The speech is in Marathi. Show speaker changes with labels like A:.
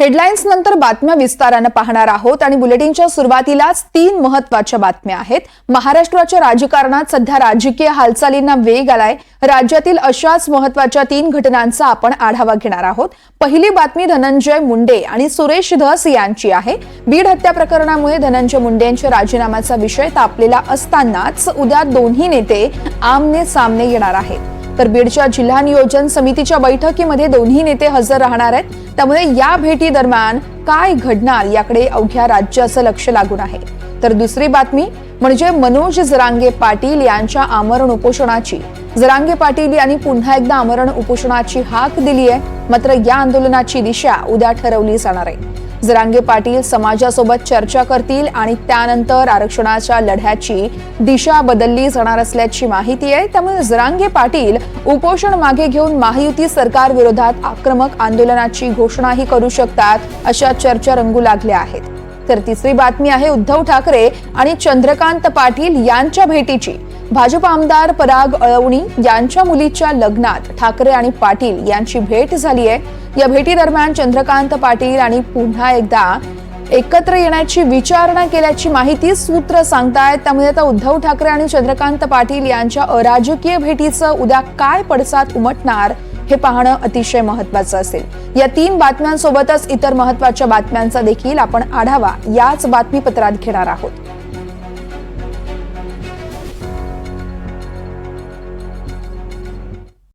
A: हेडलाईन्स नंतर बातम्या विस्तारानं पाहणार आहोत आणि बुलेटिनच्या सुरुवातीलाच तीन महत्त्वाच्या बातम्या आहेत. महाराष्ट्राच्या राजकारणात सध्या राजकीय हालचालींना वेग आलाय. राज्यातील अशाच महत्त्वाच्या तीन घटनांचा आपण आढावा घेणार आहोत. पहिली बातमी धनंजय मुंडे आणि सुरेश धस यांची आहे. बीड हत्या प्रकरणामुळे धनंजय मुंडे यांच्या राजीनाम्याचा विषय तापलेला असतानाच उद्या दोन्ही नेते आमने सामने येणार आहेत. तर बीडच्या जिल्हा नियोजन समितीच्या बैठकीमध्ये दोन्ही नेते हजर राहणार आहेत. त्यामुळे या भेटी दरम्यान काय घडणार याकडे अवघ्या राज्याचं लक्ष लागून आहे. तर दुसरी बातमी म्हणजे मनोज जरांगे पाटील यांच्या आमरण उपोषणाची. जरांगे पाटील यांनी पुन्हा एकदा आमरण उपोषणाची हाक दिली आहे मात्र या आंदोलनाची दिशा उद्या ठरवली जाणार आहे. जरांगे पाटील समाजासोबत चर्चा करतील आणि त्यानंतर आरक्षणाच्या लढ्याची दिशा बदलली जाणार असल्याची माहिती आहे. त्यामुळे जरांगे पाटील उपोषण मागे घेऊन महायुती सरकार विरोधात आक्रमक आंदोलनाची घोषणाही करू शकतात अशा चर्चा रंगू लागल्या आहेत. तर तिसरी बातमी आहे उद्धव ठाकरे आणि चंद्रकांत पाटील यांच्या भेटीची. भाजप आमदार पराग अळवणी यांच्या मुलीच्या लग्नात ठाकरे आणि पाटील यांची भेट झाली आहे. या भेटीदरम्यान चंद्रकांत पाटील आणि पुन्हा एकदा एकत्र येण्याची विचारणा केल्याची माहिती सूत्र सांगतायत. त्यामुळे आता उद्धव ठाकरे आणि चंद्रकांत पाटील यांच्या अराजकीय भेटीचं उद्या काय पडसाद उमटणार हे पाहणं अतिशय महत्वाचं असेल. या तीन बातम्यांसोबतच इतर महत्त्वाच्या बातम्यांचा देखील आपण आढावा याच बातमीपत्रात घेणार आहोत.